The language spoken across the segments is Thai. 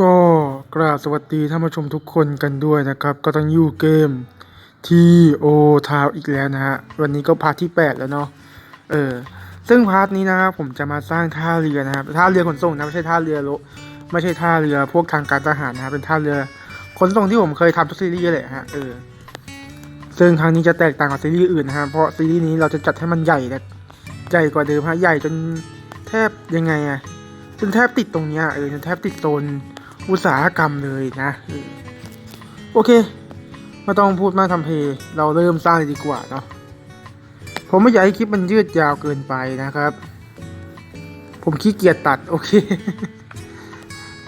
ก็กราบสวัสดีท่านผู้ชมทุกคนกันด้วยนะครับ ก็ต้องอยู่เกมทีโอทาวอีกแล้วนะฮะ วันนี้ก็พาร์ทที่ 8 แล้วเนาะเออซึ่งพาร์ทนี้นะครับผมจะมาสร้างท่าเรือนะครับท่าเรือขนส่งนะไม่ใช่ท่าเรือโลไม่ใช่ท่าเรือพวกทางการทหารนะครับเป็นท่าเรือขนส่งที่ผมเคยทำทุกซีรีส์เลยฮะเออซึ่งครั้งนี้จะแตกต่างกับซีรีส์อื่นนะฮะเพราะซีรีส์นี้เราจะจัดให้มันใหญ่และใหญ่กว่าเดิมฮะใหญ่จนแทบยังไงอะจนแทบติดตรงเนี้ยเออจนแทบติดโซน อุตสาหกรรมเลยนะโอเคไม่ต้องพูดมากทำเพลงเราเริ่มสร้างเลยดีกว่าเนาะผมไม่อยากให้คลิปมันยืดยาวเกินไปนะครับ ผมขี้เกียจตัดโอเค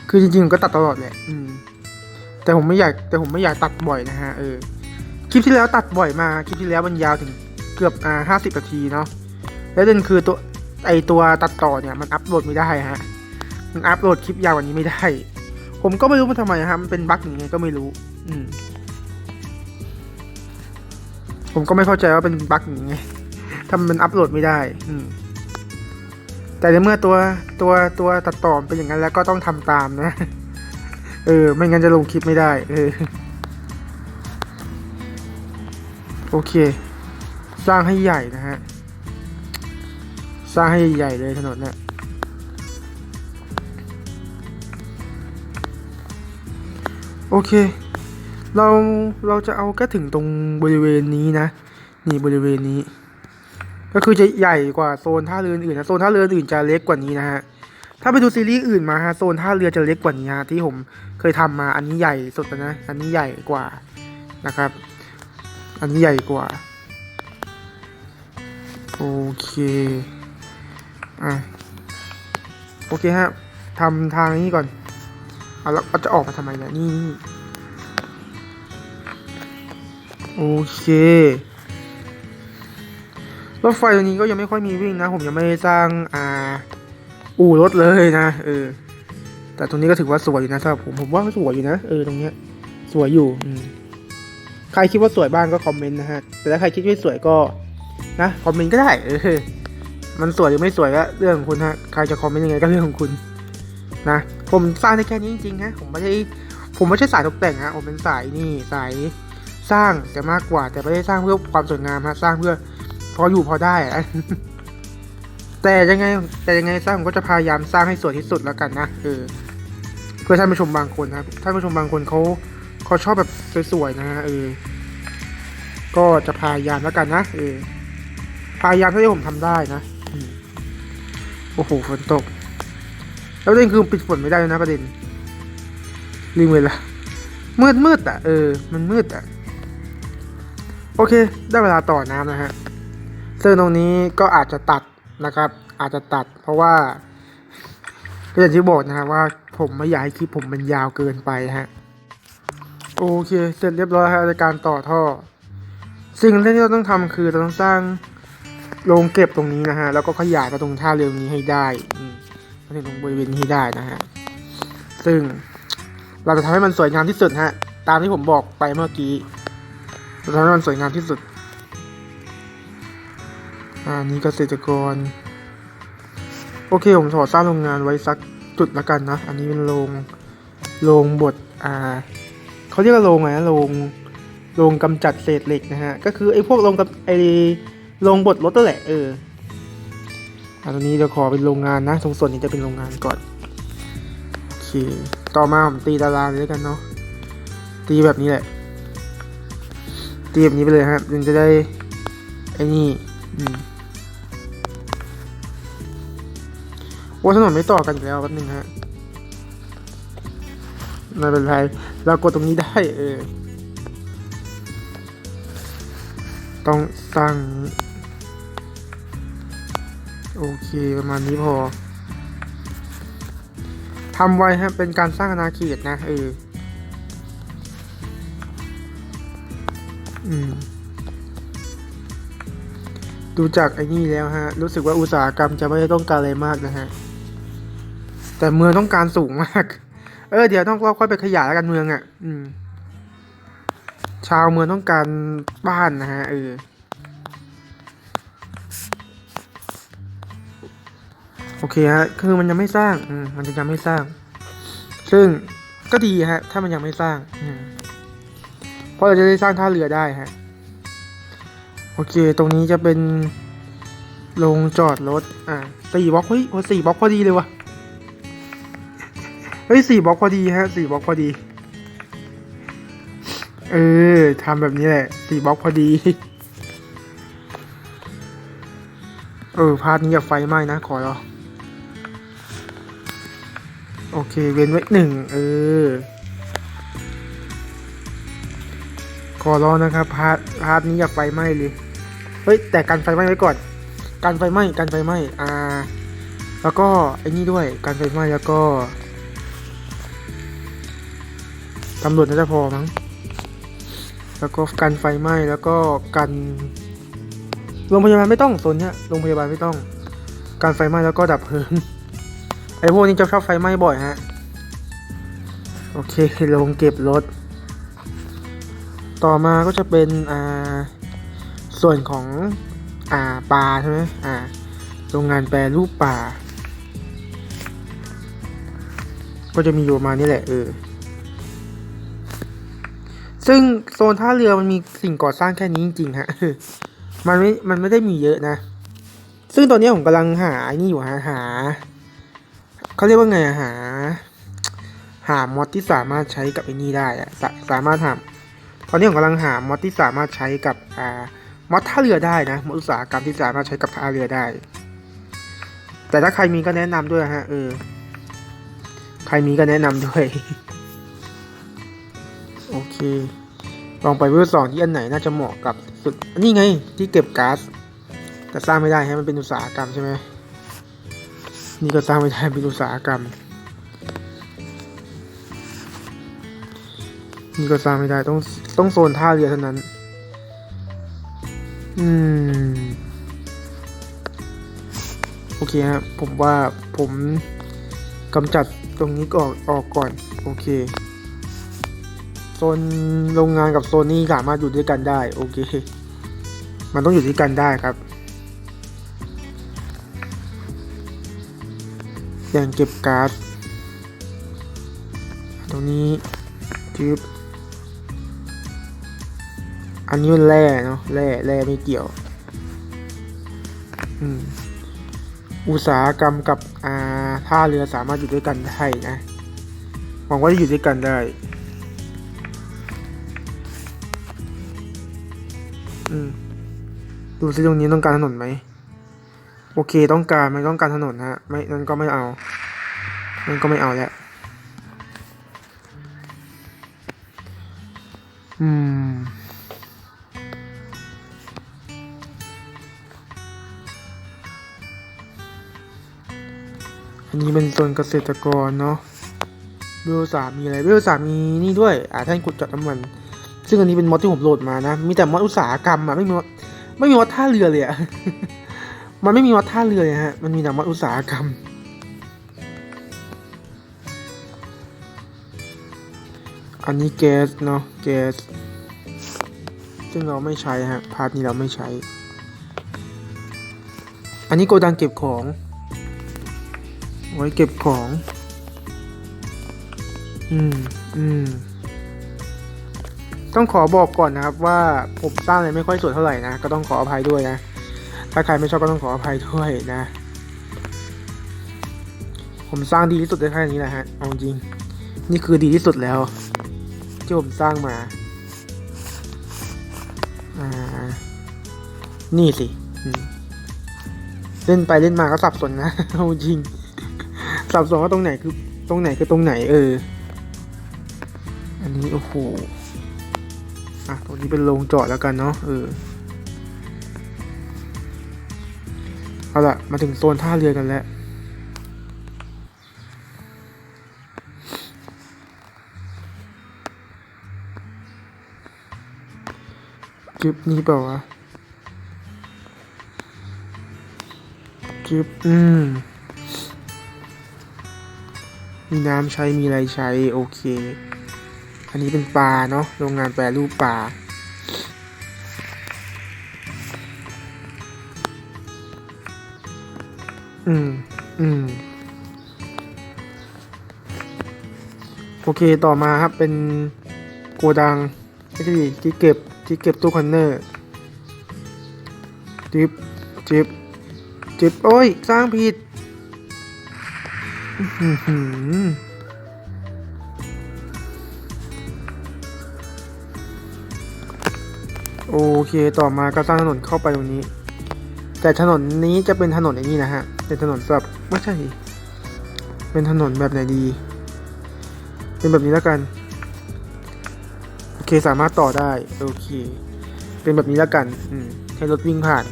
คือจริงๆผมก็ตัดตลอดแหละอืมแต่ผมไม่อยากแต่ผมไม่อยากตัดบ่อยนะฮะเออคลิปที่แล้วตัดบ่อยมากคลิปที่แล้วมันยาวถึงเกือบอ่าห้าสิบนาทีเนาะแล้วเด่นคือตัวไอตัวตัดต่อเนี่ยมันอัพโหลดไม่ได้ฮะมันอัพโหลดคลิปยาวกว่านี้ไม่ได้ ผมก็ไม่รู้มันทำไมฮะมันเป็นบั๊กอย่างไงก็ไม่รู้ อืม ผมก็ไม่เข้าใจว่าเป็นบั๊กอย่างไงทำมันอัพโหลดไม่ได้ อืม แต่ในเมื่อตัวตัวตัวตัดต่อมันเป็นอย่างนั้นแล้วก็ต้องทำตามนะ เออ ไม่งั้นจะลงคลิปไม่ได้ เออ โอเค สร้างให้ใหญ่นะฮะ สร้างให้ใหญ่เลยถนนเนี่ย โอเค เราเราจะเอาแค่ถึงตรงบริเวณนี้นะ นี่บริเวณนี้ ก็คือจะใหญ่กว่าโซนท่าเรืออื่นนะโซนท่าเรืออื่นจะเล็กกว่านี้นะฮะถ้าไปดูซีรีส์อื่นมาฮะโซนท่าเรือจะเล็กกว่านี้ฮะที่ผมเคยทำมาอันนี้ใหญ่สุดนะอันนี้ใหญ่กว่านะครับ อันนี้ใหญ่กว่าโอเคอะโอเคฮะทำทางนี้ก่อน เอาแล้วจะออกมาทำไมเนี่ยนี่ โอเค รถไฟตัวนี้ก็ยังไม่ค่อยมีวิ่งนะ ผมยังไม่ได้สร้างอ่า อู่รถเลยนะ เออ แต่ตรงนี้ก็ถือว่าสวยอยู่นะสำหรับผมผมว่าสวยอยู่นะ เออตรงเนี้ย สวยอยู่อืมใครคิดว่าสวยบ้างก็คอมเมนต์นะฮะ แต่ถ้าใครคิดไม่สวยก็นะคอมเมนต์ก็ได้ เออ มันสวยหรือไม่สวยก็เรื่องของคุณฮะ ใครจะคอมเมนต์ยังไงก็เรื่องของคุณนะ ผมสร้างได้แค่นี้จริงๆฮะผมไม่ใช่ผมไม่ใช่สายตกแต่งฮะผมเป็นสายนี่สายสร้างแต่มากกว่า แต่ไม่ได้สร้างเพื่อความสวยงามฮะสร้างเพื่อพออยู่พอได้อะแต่ยังไง แต่ยังไงสร้างผมก็จะพยายามสร้างให้สวยที่สุดแล้วกันนะเออเพื่อท่านผู้ชมบางคนนะท่านผู้ชมบางคนเขาเขาชอบแบบสวยๆนะฮะเออก็จะพยายามแล้วกันนะเออพยายามเท่าที่ผมทำได้นะอโอ้โหฝนตก แล้วประเด็นคือปิดฝนไม่ได้เลยนะประเด็นลืมเลยละมืดมืดอะเออ มันมืดอะ โอเค ได้เวลาต่อน้ำนะฮะซึ่งตรงนี้ก็อาจจะตัดนะครับ อาจจะตัด เพราะว่าก็อย่างที่บอกนะฮะว่าผมไม่อยากให้คลิปผมมันยาวเกินไปฮะโอเค เสร็จเรียบร้อยครับในการต่อท่อ สิ่งแรกที่เราต้องทำคือเราต้องสร้างโรงเก็บตรงนี้นะฮะ แล้วก็ขยายไปตรงท่าเรือนี้ให้ได้อื มมาถึงตรงบริเวณนี้ได้นะฮะ ซึ่งเราจะทำให้มันสวยงามที่สุดฮะ ตามที่ผมบอกไปเมื่อกี้เราทำให้มันสวยงามที่สุด อ่า นี่เกษตรกร โอเค ผมขอสร้างโรงงานไว้สักจุดละกันนะ อันนี้เป็นโรง โรงบด อ่า เขาเรียกว่าโรงอะไรนะ โรง โรงกำจัดเศษเหล็กนะฮะ ก็คือไอ้พวกโรงกับไอ้โรงบดรถนั่นแหละ เออ อันนี้จะขอเป็นโรงงานนะตรงส่วนนี้จะเป็นโรงงานก่อนโอเคต่อมาผมตีตารางเลยแล้วกันเนาะตีแบบนี้แหละตีแบบนี้ไปเลยฮะมันจะได้ไอ้นี่อืมโอ้ถนนไม่ต่อกันอีกแล้วแป๊บนึงฮะไม่เป็นไรเรากดตรงนี้ได้เออต้องสร้างอย่าง โอเคประมาณนี้พอทำไว้ฮะเป็นการสร้างอาณาเขตนะเอออืมดูจากไอ้นี่แล้วฮะ รู้สึกว่าอุตสาหกรรมจะไม่ได้ต้องการอะไรมากนะฮะ แต่เมืองต้องการสูงมาก เออเดี๋ยวต้องราค่อยไปขยายแล้วกันเมืองอะ่ะ อืม ชาวเมืองต้องการบ้านนะฮะเออ โอเคฮะคือมันยังไม่สร้างอืมมันจะยังไม่สร้าง ซึ่งก็ดีฮะ ถ้ามันยังไม่สร้างอืมเพราะเราจะได้สร้างท่าเรือได้ฮะโอเค ตรงนี้จะเป็นโรงจอดรถ อ่าสี่บล็อกเฮ้ยโอ้สี่บล็อกพอดีเลยวะเฮ้ยสี่บล็อกพอดีฮะสี่บล็อกพอดี เออทำแบบนี้แหละสี่บล็อกพอดี เออพาร์ทนี้อย่าไฟไหม้นะ ขอรอ โอเค เว้นไว้หนึ่งเออ ขอร้องนะครับ พาร์ทพาร์ทนี้อย่าไฟไหม้เลย เฮ้ย แต่กันไฟไหม้ไว้ก่อนกันไฟไหม้กันไฟไหม้อ่า แล้วก็ไอ้นี่ด้วยกันไฟไหม้แล้วก็ตำรวจน่าจะพอมั้ง แล้วก็กันไฟไหม้แล้วก็กันโรงพยาบาลไม่ต้องโซนเนี้ยโรงพยาบาลไม่ต้อง การไฟไหม้แล้วก็ดับเพลิง ไอ้พวกนี้จะชอบไฟไหม้บ่อยฮะ โอเคลงเก็บรถ ต่อมาก็จะเป็นอ่าส่วนของอ่าปลาใช่ไหมอ่าโรงงานแปรรูปปลาก็จะมีอยู่มานี้แหละเออ ซึ่งโซนท่าเรือมันมีสิ่งก่อสร้างแค่นี้จริงๆฮะ มันไม่ มันไม่ได้มีเยอะนะ ซึ่งตอนนี้ผมกำลังหาอนี่อยู่ฮะหา เขาเรียกว่าไงอะหา หามอดที่สามารถใช้กับไอ้นี่ได้อะสาสามารถทำตอนนี้ผมกำลังหามอดที่สามารถใช้กับอ่ามอดท่าเรือได้นะมอดอุตสาหกรรมที่สามารถใช้กับท่าเรือได้ แต่ถ้าใครมีก็แนะนำด้วยฮะเออใครมีก็แนะนำด้วย โอเคลองไปเวอร์สองที่อันไหนน่าจะเหมาะกับสุดนี่ไงที่เก็บก๊าซแต่สร้างไม่ได้ฮะมันเป็นอุตสาหกรรมใช่ไหม นี่ก็สร้างไม่ได้เป็นอุตสาหกรรม นี่ก็สร้างไม่ได้ต้องต้องโซนท่าเรือเท่านั้น อืม โอเคฮะผมว่าผมกำจัดตรงนี้ก็ออกออกก่อน โอเคโซนโรงงานกับโซนนี้สามารถอยู่ด้วยกันได้ โอเค มันต้องอยู่ด้วยกันได้ครับ อย่างเก็บก๊าซตรงนี้จึบอันนี้มันแร่เนาะแร่แร่ไม่เกี่ยว อืม อุตสาหกรรมกับอาท่าเรือสามารถอยู่ด้วยกันได้นะหวังว่าจะอยู่ด้วยกันได้ อืม ดูซิตรงนี้ต้องการถนนไหม โอเคต้องการไม่ต้องการถนนฮะไม่นั่นก็ไม่เอานั่นก็ไม่เอาแล้วอืมอันนี้เป็นโซนเกษตรกรเนาะเบลสามมีอะไรเบลสามมีนี่ด้วยอ่าท่านขุดจาะน้ำมัน ซึ่งอันนี้เป็นมอดที่ผมโหลดมานะ มีแต่มอดอุตสาหกรรมอะไม่มีไม่มีมอดท่าเรือเลยอะ มันไม่มีมอดท่าเรือฮะ มันมีแต่มอดอุตสาหกรรม อันนี้แก๊สเนาะ แก๊ส ซึ่งเราไม่ใช้ฮะ พาร์ทนี้เราไม่ใช้ อันนี้โกดังเก็บของ ไว้เก็บของ อืม อืม ต้องขอบอกก่อนนะครับว่าผมสร้างอะไรไม่ค่อยสวยเท่าไหร่นะ ก็ต้องขออภัยด้วยนะ ถ้าใครไม่ชอบก็ต้องขออภัยด้วยนะ ผมสร้างดีที่สุดได้แค่นี้แหละฮะเอาจริง นี่คือดีที่สุดแล้ว ที่ผมสร้างมา อ่า นี่สิเล่นไปเล่นมาก็สับสนนะเอาจริง สับสนว่าตรงไหนคือตรงไหนคือตรงไหนเออ อันนี้โอ้โห อะ ตรงนี้เป็นโรงจอดแล้วกันเนาะเออ เอาละมาถึงโซนท่าเรือกันแล้วจึบนี้เปล่าวะจึบอืม มีน้ำใช้มีอะไรใช้ โอเค อันนี้เป็นปลาเนาะ โรงงานแปรรูปปลา อืม โอเคต่อมาครับเป็นโกดังไม่ใช่ที่เก็บที่เก็บตู้คอนเนอร์จิบจิบจิบโอ้ย สร้างผิดโอเคต่อมาก็สร้างถนนเข้าไปตรงนี้ แต่ถนนนี้จะเป็นถนนไอ้นี่นะฮะ เป็นถนนสำหรับไม่ใช่เป็นถนนแบบไหนดี เป็นแบบนี้แล้วกัน โอเคสามารถต่อได้โอเค เป็นแบบนี้แล้วกันอืมให้รถวิ่งผ่าน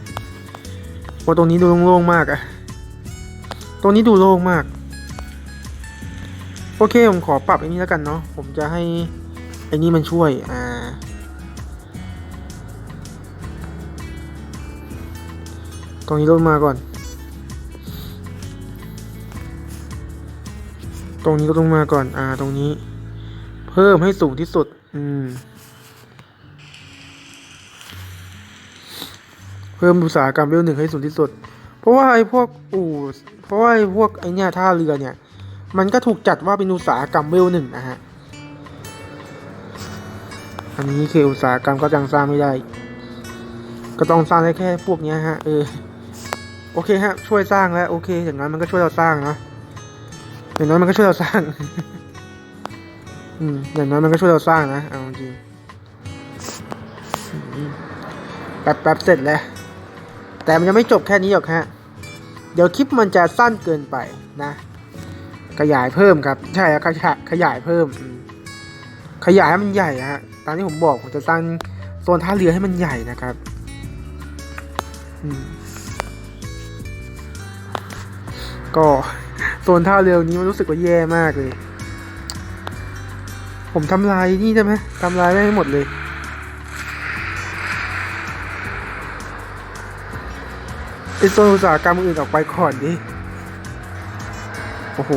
เพราตรงนี้ดูโล่งๆมากอะตรงนี้ดูโล่งมาก โอเคผมขอปรับไอ้นี้แล้วกันเนาะผมจะให้ไอ้นี้มันช่วยอ่าตรงนี้ลดมาก่อน ตรงนี้ก็ต้องมาก่อน อ่า ตรงนี้ เพิ่มให้สูงที่สุด อืม เพิ่มอุตสาหกรรมเวลหนึ่งให้สูงที่สุด เพราะว่าไอ้พวกอู่เพราะว่าไอ้พวกไอ้เนี่ยท่าเรือเนี่ย มันก็ถูกจัดว่าเป็นอุตสาหกรรมเวลหนึ่งนะฮะ อันนี้คืออุตสาหกรรมก็จังสร้างไม่ได้ ก็ต้องสร้างได้แค่พวกเนี้ยฮะ เออ โอเคฮะ ช่วยสร้างแล้ว โอเค อย่างนั้นมันก็ช่วยเราสร้างนะ อย่างนั้นมันก็ช่วยเราสร้าง อืม อย่างนั้นมันก็ช่วยเราสร้างนะ เอาจริงแป๊บแป๊บเสร็จแล้ว แต่มันยังไม่จบแค่นี้หรอกฮะ เดี๋ยวคลิปมันจะสั้นเกินไปนะ ขยายเพิ่มครับ ใช่ครับขยายขยายเพิ่ม ขยายให้มันใหญ่ฮะ ตามที่ผมบอกผมจะสร้างโซนท่าเรือให้มันใหญ่นะครับอืมก็ โซนท่าเรือนี้มันรู้สึกว่าแย่มากเลย ผมทำลายนี่ได้ไหมทำลายได้ให้หมดเลย ไอโซนอุตสาหกรรมอื่นออกไปก่อนดิ โอ้โห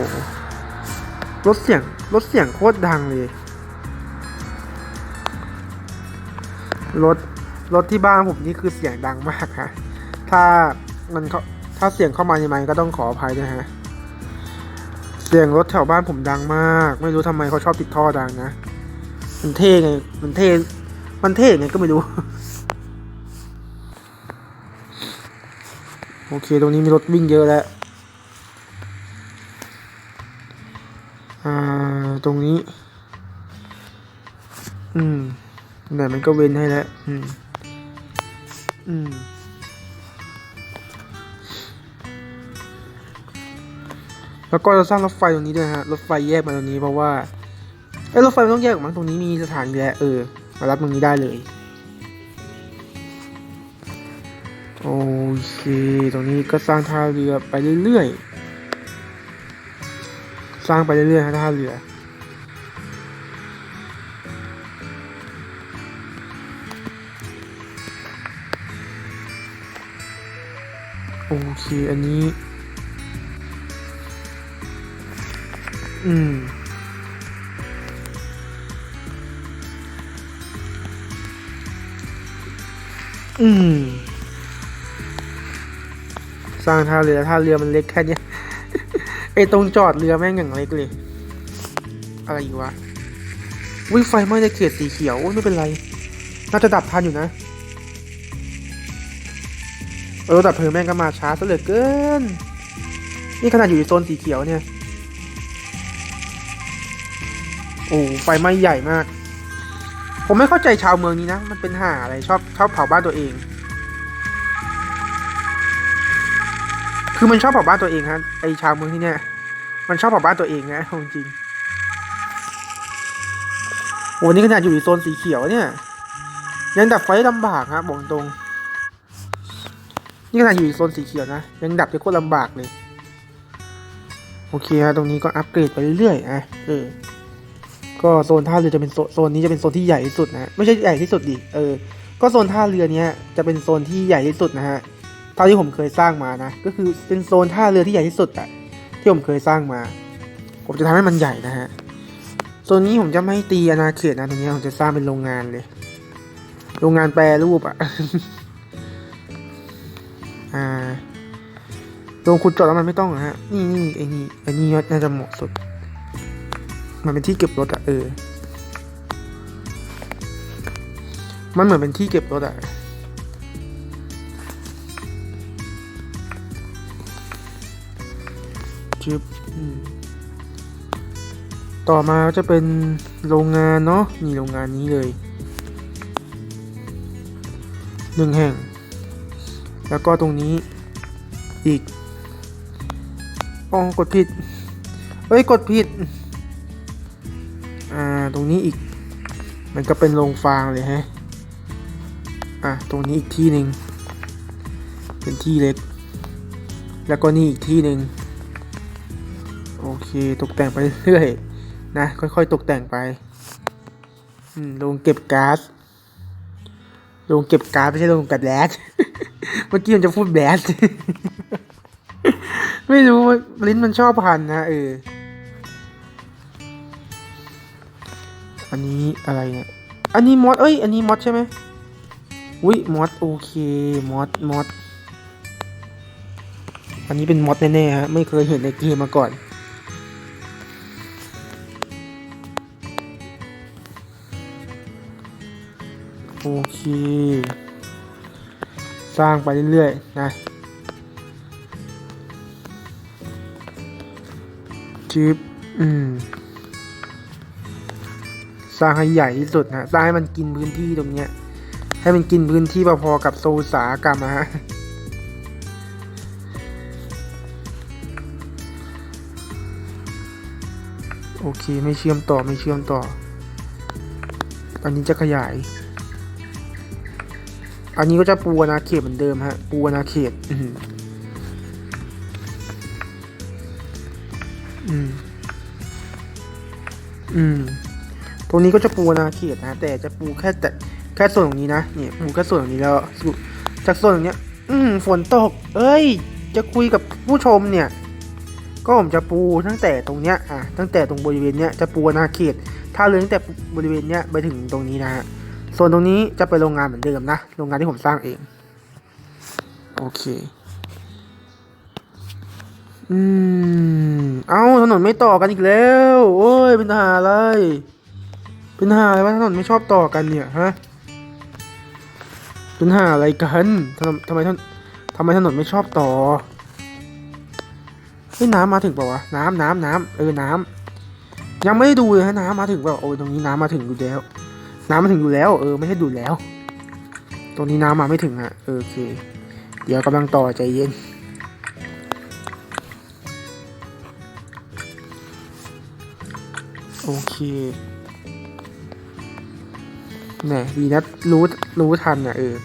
รถเสียง รถเสียงโคตรดังเลย รถ รถที่บ้านผมนี่คือเสียงดังมากฮะ ถ้ามันเขาถ้าเสียงเข้ามาในไมค์ก็ต้องขออภัยนะฮะ เสียงรถแถวบ้านผมดังมาก ไม่รู้ทำไมเขาชอบติดท่อดังนะ มันเท่ไง มันเท่ มันเท่ไงก็ไม่รู้ โอเค ตรงนี้มีรถวิ่งเยอะแล้ว อ่า ตรงนี้ อืมไหนมันก็เว้นให้แล้ว อืม อืม แล้วก็จะสร้างรถไฟตรงนี้ด้วยฮะ รถไฟแยกมาตรงนี้เพราะว่าเอ้รถไฟมันต้องแยกออกมาตรงนี้มีสถานีแล้วเออ มารับตรงนี้ได้เลย โอเค ตรงนี้ก็สร้างท่าเรือไปเรื่อยๆ สร้างไปเรื่อยๆฮะท่าเรือโอเค อันนี้ อืมอืม สร้างท่าเรือท่าเรือมันเล็กแค่เนี้ยไอตรงจอดเรือแม่งอย่างเล็กเลย อะไรอยู่วะวิไฟไหม้ในเขตสีเขียวโอ้ยไม่เป็นไร น่าจะดับทันอยู่นะเออดับเพลิงแม่งก็มาช้าซะเหลือเกิน นี่ขนาดอยู่ในโซนสีเขียวเนี่ย โอ้ไฟไหม้ใหญ่มาก ผมไม่เข้าใจชาวเมืองนี้นะ มันเป็นห่าอะไรชอบชอบเผาบ้านตัวเอง คือมันชอบเผาบ้านตัวเองฮะไอชาวเมืองที่เนี่ย มันชอบเผาบ้านตัวเองนะจริงโอ้นี่ขนาดอยู่ในโซนสีเขียวเนี่ย ยังดับไฟลำบากครับบอกตรง นี่ขนาดอยู่ในโซนสีเขียวนะ ยังดับจะโคตรลำบากเลย โอเคฮะตรงนี้ก็อัปเกรดไปเรื่อยๆอะเออ ก็โซนท่าเรือจะเป็นโซโซนนี้จะเป็นโซนที่ใหญ่ที่สุดนะไม่ใช่ใหญ่ที่สุดดิเออก็โซนท่าเรือเนี้ยจะเป็นโซนที่ใหญ่ที่สุดนะฮะเท่าที่ผมเคยสร้างมานะ ก็คือเป็นโซนท่าเรือที่ใหญ่ที่สุดอะที่ผมเคยสร้างมา ผมจะทำให้มันใหญ่นะฮะโซนนี้ผมจะไม่ตีอาณาเขตนะตรงนี้ผมจะสร้างเป็นโรงงานเลย โรงงานแปรรูปอะอ่าโรงขุดเจาะแล้วมันไม่ต้องอะฮะนี่นี่ไอ้นี่ไอ้นี่น่าจะเหมาะสุด มันเป็นที่เก็บรถอะเออ มันเหมือนเป็นที่เก็บรถอะจึบต่อมาจะเป็นโรงงานเนาะนี่โรงงานนี้เลยหนึ่งแห่ง แล้วก็ตรงนี้อีกอ๋อกดผิดเฮ้ย กดผิด ตรงนี้อีก มันก็เป็นโรงฟางเลยฮะ อะ ตรงนี้อีกที่หนึ่ง เป็นที่เล็ก แล้วก็นี่อีกที่หนึ่ง โอเคตกแต่งไปเรื่อยนะ ค่อยๆ ตกแต่งไป อืม โรงเก็บก๊าซ โรงเก็บก๊าซไม่ใช่โรงก็บแก๊สเมื่อกี้มันจะพูดแบสไม่รู้ลิ้นมันชอบพันนะเออ อันนี้อะไรเนี่ย อันนี้มอสเอ้ย อันนี้มอสใช่ไหมอุ้ยมอสโอเคมอสมอสอันนี้เป็นมอสแน่ๆฮะ ไม่เคยเห็นในเกมมาก่อน โอเค สร้างไปเรื่อยๆ นะจึบอืม สร้างให้ใหญ่ที่สุดนะสร้างให้มันกินพื้นที่ตรงเนี้ย ให้มันกินพื้นที่พอๆกับโซลสากรรมอะฮะโอเคไม่เชื่อมต่อไม่เชื่อมต่อ อันนี้จะขยาย อันนี้ก็จะปูอนาเขตเหมือนเดิมฮะ ปูอนาเขตอืม อืมอืม ตรงนี้ก็จะปูนาเขตนะ แต่จะปูแค่แต่แค่ส่วนตรงนี้นะเนี่ยปูแค่ส่วนตรงนี้แล้วจากส่วนตรงเนี้ย อืมฝนตก เอ้ย จะคุยกับผู้ชมเนี่ย ก็ผมจะปูตั้งแต่ตรงเนี้ยอะตั้งแต่ตรงบริเวณเนี้ยจะปูนาเขต ถ้าเลยตั้งแต่บริเวณเนี้ยไปถึงตรงนี้นะฮะส่วนตรงนี้จะเป็นโรงงานเหมือนเดิมนะโรงงานที่ผมสร้างเอง โอเคอืม เอ้าถนนไม่ต่อกันอีกแล้ว โอ้ย เป็นทหารอะไร เป็นหาอะไรวะถนนไม่ชอบต่อกันเนี่ยฮะเป็นหาอะไรกันทำทำไมทนนทำไมถนนไม่ชอบต่อเฮ้ยน้ำมาถึงเปล่าวะน้ำน้ำน้ำเออน้ำยังไม่ได้ดูเลยฮะน้ำมาถึงเปล่าโอ้ยตรงนี้น้ำมาถึงอยู่แล้ว น้ำมาถึงอยู่แล้ว เออไม่ให้ดูแล้ว ตรงนี้น้ำมาไม่ถึงอะเออโอเค เดี๋ยวกำลังต่อใจเย็นโอเค แหมดีนะรู้รู้ทันอะเออ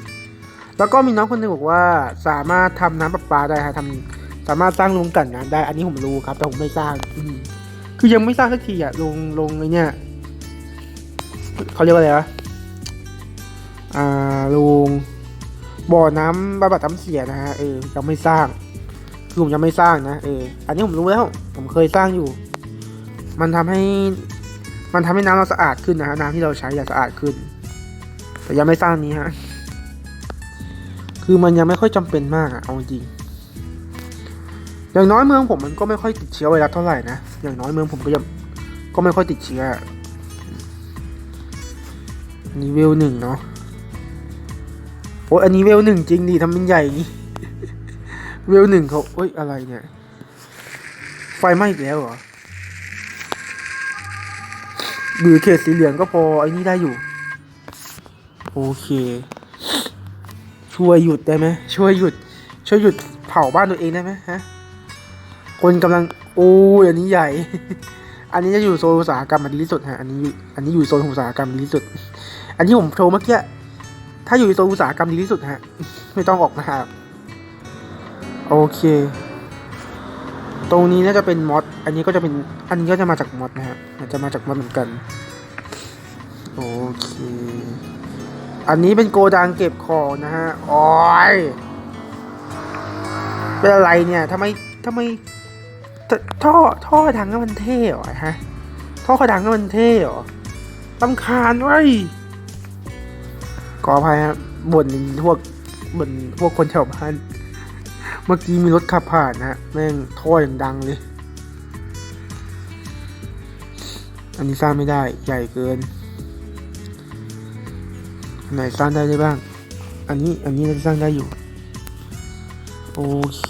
แล้วก็มีน้องคนหนึงบอกว่าสามารถทำน้ำประปาได้ฮะทำสามารถสร้างโรงกลั่นน้ำได้ อันนี้ผมรู้ครับ แต่ผมไม่สร้างอืมคือยังไม่สร้างสักทีอะลงลงไอ้เนี่ยเขาเรียกว่าอะไรวะอ่าลงบ่อน้ำบำบัดน้ำเสียนะฮะเออยังไม่สร้างคือผมยังไม่สร้างนะเอออันนี้ผมรู้แล้ว ผมเคยสร้างอยู่ มันทำให้ มันทำให้น้ำเราสะอาดขึ้นนะฮะน้ำที่เราใช้จะสะอาดขึ้น แต่ยังไม่สร้างนี้ฮะ คือมันยังไม่ค่อยจำเป็นมากอะเอาจริง อย่างน้อยเมืองผมมันก็ไม่ค่อยติดเชื้อไวรัสเท่าไหร่นะ อย่างน้อยเมืองผมก็ยังก็ไม่ค่อยติดเชื้อนี่เวลหนึ่งเนาะโอ้ยอันนี้เวลหนึ่งจริงดิทำเป็นใหญ่นี้เวลหนึ่งเขาเอ้ยอะไรเนี่ย ไฟไหม้อีกแล้วเหรอหรือเขตสีเหลืองก็พอไอ้นี่ได้อยู่ โอเค ช่วยหยุดได้ไหมช่วยหยุด ช่วยหยุดเผาบ้านตัวเองได้ไหมฮะคนกำลังโอ้ยอันนี้ใหญ่ อันนี้จะอยู่โซนอุตสาหกรรมมันดีที่สุดฮะอันนี้อันนี้อยู่โซนอุตสาหกรรมดีที่สุด อันที่ผมโชว์เมื่อกี้ถ้าอยู่โซนอุตสาหกรรมดีที่สุดฮะไม่ต้องออกมาครับโอเค ตรงนี้น่าจะเป็นมอดอันนี้ก็จะเป็นอันนี้ก็จะมาจากมอดนะฮะจะมาจากมอดเหมือนกัน โอเค อันนี้เป็นโกดังเก็บของนะฮะโอ้ยเป็นอะไรเนี่ยทำไมทำไมท่อท่อดังก็มันเท่หรอฮะท่อดังก็มันเท่หรอตำคาญไว้ยขออภัยครับบ่นพวกบ่นพวกคนแถวบ้าน เมื่อกี้มีรถขับผ่านนะฮะแม่งท่ออย่างดังเลย อันนี้สร้างไม่ได้ใหญ่เกิน ไหนสร้างได้ได้บ้าง อันนี้อันนี้น่าจะสร้างได้อยู่ โอเค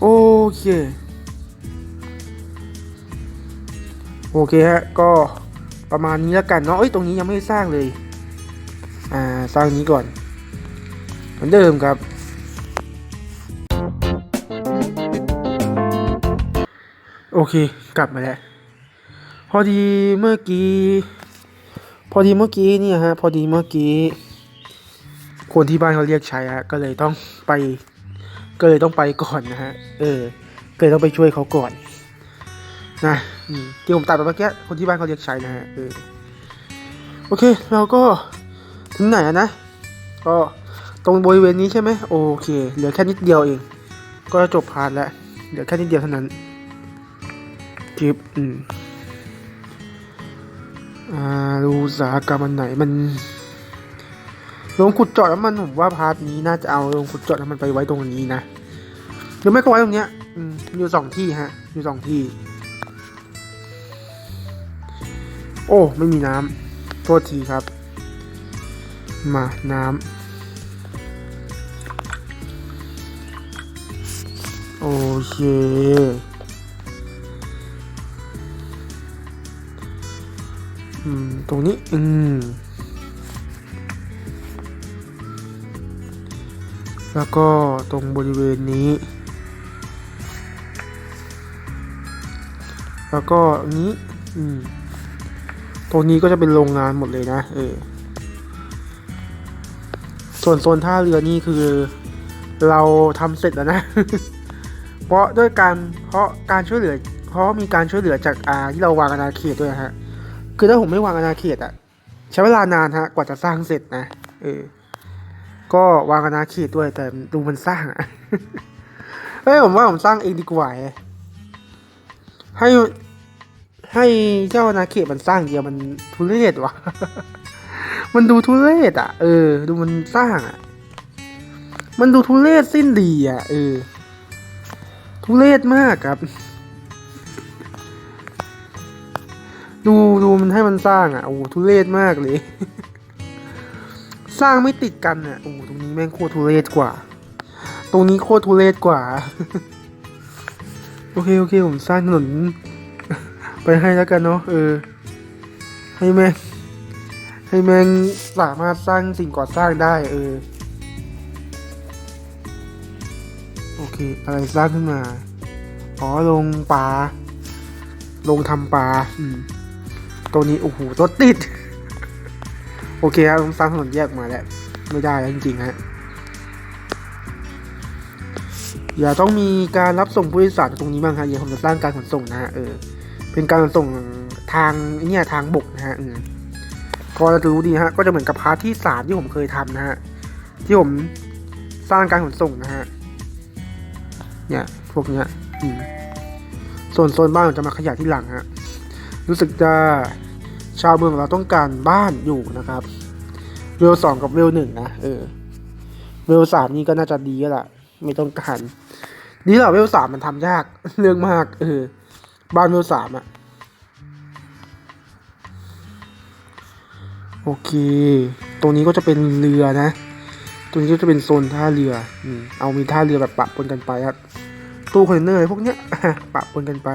โอเค โอเคฮะ ก็ประมาณนี้แล้วกันเนาะเอ้ยตรงนี้ยังไม่ได้สร้างเลย อ่าสร้างนี้ก่อนเหมือนเดิมครับโอเค กลับมาแล้ว พอดีเมื่อกี้ พอดีเมื่อกี้เนี่ยฮะพอดีเมื่อกี้ คนที่บ้านเขาเรียกใช้ฮะก็เลยต้องไป ก็เลยต้องไปก่อนนะฮะเออก็เลยต้องไปช่วยเขาก่อน นะที่ผมตัดไปเมื่อกี้คนที่บ้านเขาเรียกใช้นะฮะเออโอเคเราก็ถึงไหนนะก็ตรงบริเวณนี้ใช่ไหมโอเค เหลือแค่นิดเดียวเอง ก็จะจบพาร์ทแล้วเหลือแค่นิดเดียวเท่านั้นจิบอืม ดูอุตสาหกรรมอันไหนมันโรงขุดเจาะน้ำมันผมว่าพาร์ทนี้น่าจะเอาโรงขุดเจาะน้ำมันไปไว้ตรงนี้นะหรือไม่ก็ไว้ตรงเนี้ยอืมอยู่สองที่ฮะอยู่สองที่ โอ้ไม่มีน้ำโทษทีครับ มาน้ำโอเค ตรงนี้ อืม แล้วก็ตรงบริเวณนี้ แล้วก็นนี้ อืม ตรงนี้ก็จะเป็นโรงงานหมดเลยนะ เออ ส่วนโซนท่าเรือนี่คือ เราทำเสร็จแล้วนะ เพราะด้วยการเพราะการช่วยเหลือ เพราะมีการช่วยเหลือจากอาที่เราวางอาณาเขตด้วยฮะ คือถ้าผมไม่วางอาณาเขตอะใช้เวลานานฮะกว่าจะสร้างเสร็จนะเออก็วางอาณาเขตด้วยแต่ดูมันสร้างอะเฮ้ยผมว่าผมสร้างเองดีกว่าให้ให้เจ้าอาณาเขตมันสร้างเดียวมันทุเรศวะมันดูทุเรศอะ เออ ดูมันสร้างอะ มันดูทุเรศสิ้นดีอะ เออ ทุเรศมากครับ ดูดูมันให้มันสร้างอะโอ้โหทุเรศมากเลย สร้างไม่ติดกันอะโอ้ตรงนี้แม่งโคตรทุเรศกว่า ตรงนี้โคตรทุเรศกว่า โอเคโอเคผมสร้างถนนไปให้แล้วกันเนาะเออ ให้แม่งให้แม่งสามารถสร้างสิ่งก่อสร้างได้เออโอเค อะไรสร้างขึ้นมา อ๋อลงปลาลงทำปลาอืม ตัวนี้โอ้โหรถติด โอเคครับผมสร้างถนนแยกมาแล้ว ไม่ได้แล้วจริงๆฮะอย่าต้องมีการรับส่งผู้โดยสารตรงนี้บ้างฮะเดี๋ยวผมจะสร้างการขนส่งนะฮะเออเป็นการขนส่งทางเนี่ยทางบกนะฮะอืมก็จะรู้ดีฮะก็จะเหมือนกับพาร์ทที่สามที่ผมเคยทำนะฮะที่ผมสร้างการขนส่งนะฮะเนี่ยพวกเนี้ยอืมส่วนโซนบ้านผมจะมาขยายที่หลังฮะรู้สึกจะ ชาวเมืองเราต้องการบ้านอยู่นะครับเวลสองกับเวลหนึ่งนะเออเวลสามนี่ก็น่าจะดีแล้วล่ะ ไม่ต้องการนี่แหละเวลสามมันทำยากเรื่องมากเออบ้านเวลสามอะโอเค ตรงนี้ก็จะเป็นเรือนะ ตรงนี้ก็จะเป็นโซนท่าเรืออืมเอามีท่าเรือแบบปะปนกันไปครับตู้คอนเทนเนอร์พวกเนี้ยปะปนกันไป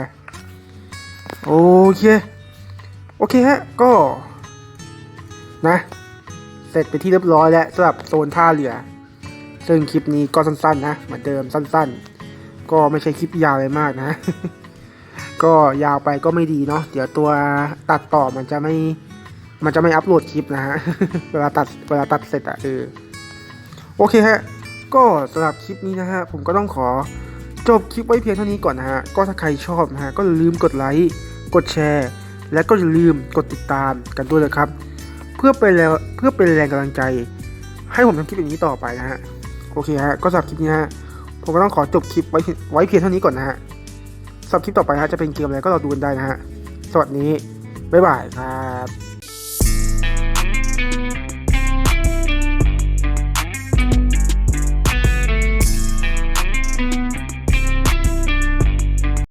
โอเค โอเคฮะ ก็นะ เสร็จไปที่เรียบร้อยแล้วสำหรับโซนท่าเรือ ซึ่งคลิปนี้ก็สั้นๆนะ เหมือนเดิมสั้นๆ ก็ไม่ใช่คลิปยาวเลยมากนะ ก็ยาวไปก็ไม่ดีเนาะ เดี๋ยวตัวตัดต่อมันจะไม่ มันจะไม่อัปโหลดคลิปนะฮะ เวลาตัด เวลาตัดเสร็จอะเออ โอเคฮะ ก็สำหรับคลิปนี้นะฮะ ผมก็ต้องขอจบคลิปไว้เพียงเท่านี้ก่อนนะฮะ ก็ถ้าใครชอบนะฮะ ก็ลืมกดไลค์ กดแชร์ และก็อย่าลืมกดติดตามกันด้วยนะครับ เพื่อเป็นแรงเพื่อเป็นแรงกำลังใจ ให้ผมทำคลิปอย่างนี้ต่อไปนะฮะโอเคฮะก็สำหรับคลิปนี้ฮะผมก็ต้องขอจบคลิปไว้ไว้เพียงเท่านี้ก่อนนะฮะสำหรับคลิปต่อไปฮะจะเป็นเกมอะไรก็รอดูกันได้นะฮะสวัสดีบ๊ายบายครับ